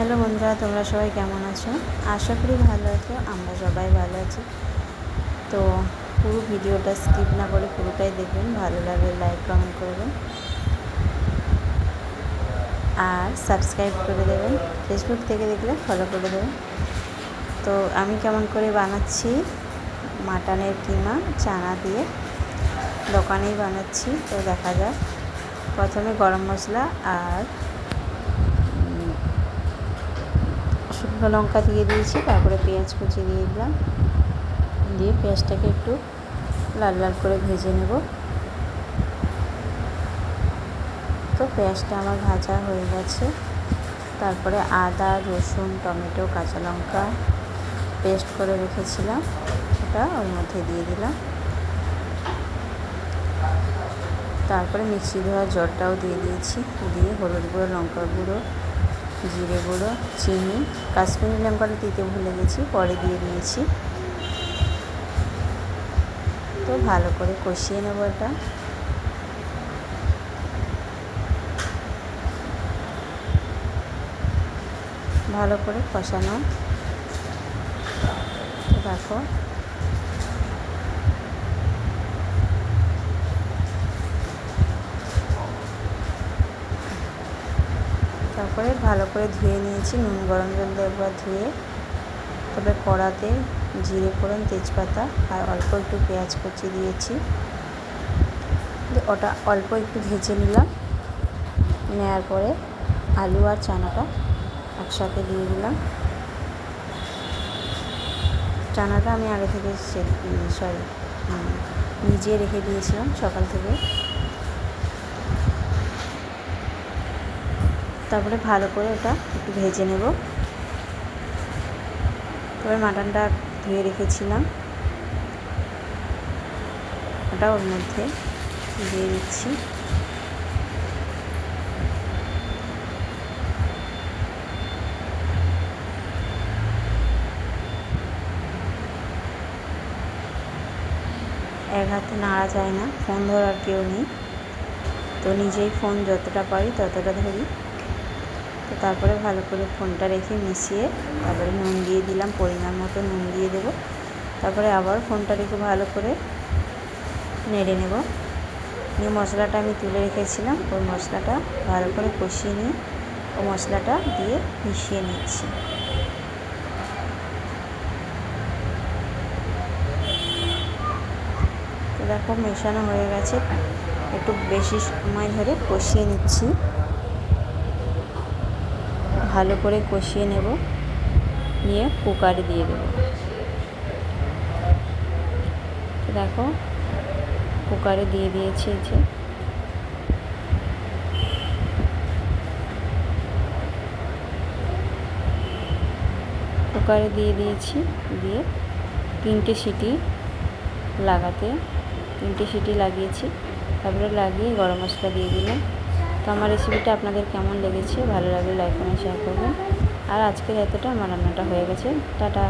Hello বন্ধুরা, তোমরা সবাই কেমন আছো? আশা করি ভালো আছো, আমরা সবাই ভালো আছি। তো পুরো ভিডিওটা স্কিপ না করে পুরোটাই দেখবেন, ভালো লাগলে লাইক কমেন্ট করবেন। আর সাবস্ক্রাইব করে দেবেন ফেসবুক থেকে দেখলে ফলো করে দেবেন। তো আমি কেমন করে বানাচ্ছি? মাটনের কিমা, চানা দিয়ে দোকানেই বানাচ্ছি, তো দেখা যাক। প্রথমে গরম মশলা আর শুকনো লঙ্কা দিয়ে দিয়েছি, তারপরে পেঁয়াজ কুচি দিয়ে দিলাম। দিয়ে পেঁয়াজটাকে একটু লাল লাল করে ভেজে নেব। তো পেঁয়াজটা আমার ভাজা হয়ে গেছে। তারপরে আদা, রসুন, টমেটো, কাঁচা লঙ্কা পেস্ট করে রেখেছিলাম। ওটা ওর মধ্যে দিয়ে দিলাম। তারপরে মিক্সি ধোয়া জলটাও দিয়ে দিয়েছি। দিয়ে হলুদ গুঁড়ো লঙ্কা গুঁড়ো জিরে গুঁড়ো, চিনি, কাশ্মীরি লঙ্কাটা দিতে ভুলে গেছি, পরে দিয়ে দিয়েছি। তো ভালো করে কষিয়ে নেব এটা। ভালো করে কষানো। দেখো তারপরে ভালো করে ধুয়ে নিয়েছি, নুন, গরম জল দিয়ে একবার ধুয়ে। তবে কড়াতে জিরে ফোড়ন, তেজপাতা আর অল্প একটু পেঁয়াজ কুচি দিয়েছি। ওটা অল্প একটু ভেজে নিলাম। নেওয়ার পরে আলু আর চানাটা একসাথে দিয়ে দিলাম। চানাটা আমি আগে থেকে সরি নিজে রেখে দিয়েছিলাম সকাল থেকে। তারপরে ভালো করে ওটা একটু ভেজে নেব। তারপরে মাটনটা ধুয়ে রেখেছিলাম। ওটা ওর মধ্যে দিয়ে দিচ্ছি। এক হাতে নাড়া যায় না, ফোন ধরার কেউ নেই। তো নিজেই ফোন যতটা পারি ততটা ধরি। তো তারপরে ভালো করে ফোনটা রেখে মিশিয়ে তারপরে নুন দিয়ে দিলাম, পরিমাণ মতো নুন দিয়ে দেব। তারপরে আবার ফোনটা রেখে ভালো করে নেড়ে নেব। নিয়ে মশলাটা আমি তুলে রেখেছিলাম ওই মশলাটা ভালো করে কষিয়ে নিয়ে ও মশলাটা দিয়ে মিশিয়ে নিচ্ছি। দেখো, মেশানো হয়ে গেছে। একটু বেশি সময় ধরে কষিয়ে নিচ্ছি। ভালো করে কষিয়ে নেব। নিয়ে কুকারে দিয়ে দেবো। দেখো, কুকারে দিয়ে দিয়েছি যে। কুকারে দিয়ে দিয়েছি, দিয়ে তিনটে সিটি লাগাতে, তিনটে সিটি লাগিয়েছি। তারপরে লাগিয়ে গরম মশলা দিয়ে দিলাম। তো আমার রেসিপিটা আপনাদের কেমন লেগেছে? ভালো লাগলে লাইক কমেন্ট শেয়ার করবেন। আর আজকের এতটা। আমার রান্নাটা হয়ে গেছে। টাটা।